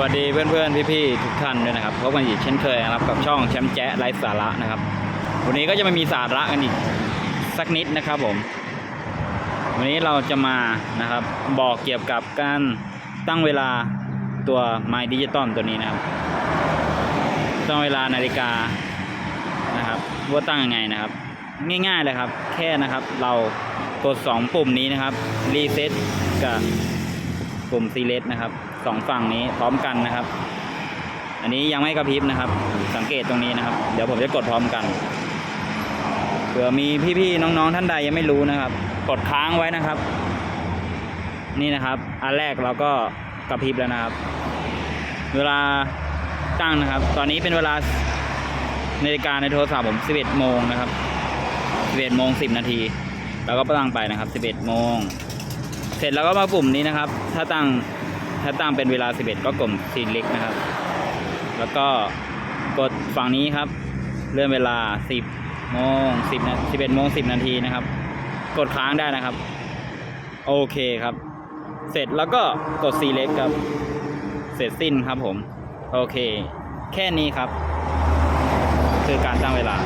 วัสดีเพื่อนๆพี่ๆทุกท่านด้วยนะครับพบกันอีกเช่นเคยนะครับกับช่องแชมป์แจ๊ะไร้สาระนะครับ วันนี้ก็จะมามีสาระกันอีกสักนิดนะครับผม วันนี้เราจะมานะครับบอกเกี่ยวกับการตั้งเวลาตัว My Digital ตัวนี้นะครับตั้งเวลานาฬิกานะครับว่าตั้งยังไงนะครับ ง่ายๆเลยครับ แค่นะครับเรากด 2 ปุ่มนี้นะครับรีเซ็ตกับปุ่มซีเลสนะครับ สองฝั่งนี้พร้อมกันนะครับ อันนี้ยังไม่กระพริบนะครับ สังเกตตรงนี้นะครับ เดี๋ยวผมจะกดพร้อมกันเผื่อมีพี่ๆน้องๆท่านใดยังไม่รู้นะครับ กดค้างไว้นะครับ นี่นะครับ อันแรกเราก็กระพริบแล้วนะครับ เวลาตั้งนะครับ ตอนนี้เป็นเวลานาฬิกาในโทรศัพท์ผม 11 โมงนะครับ 11 โมง 10 นาที แล้วก็ตั้งไปนะครับ 11 โมง เสร็จแล้วก็มาปุ่มนี้นะครับ ถ้าตั้ง ถ้าตั้งเป็นเวลา 11 ก็กดสีเล็กนะครับ แล้วก็กดฝั่งนี้ครับ เลื่อนเวลา 10โมง10นา11โมง10 นาทีนะครับ กดค้างได้นะครับ โอเคครับ เสร็จแล้วก็กดสีเล็กครับ เสร็จสิ้นครับผม โอเค แค่นี้ครับ คือการตั้งเวลา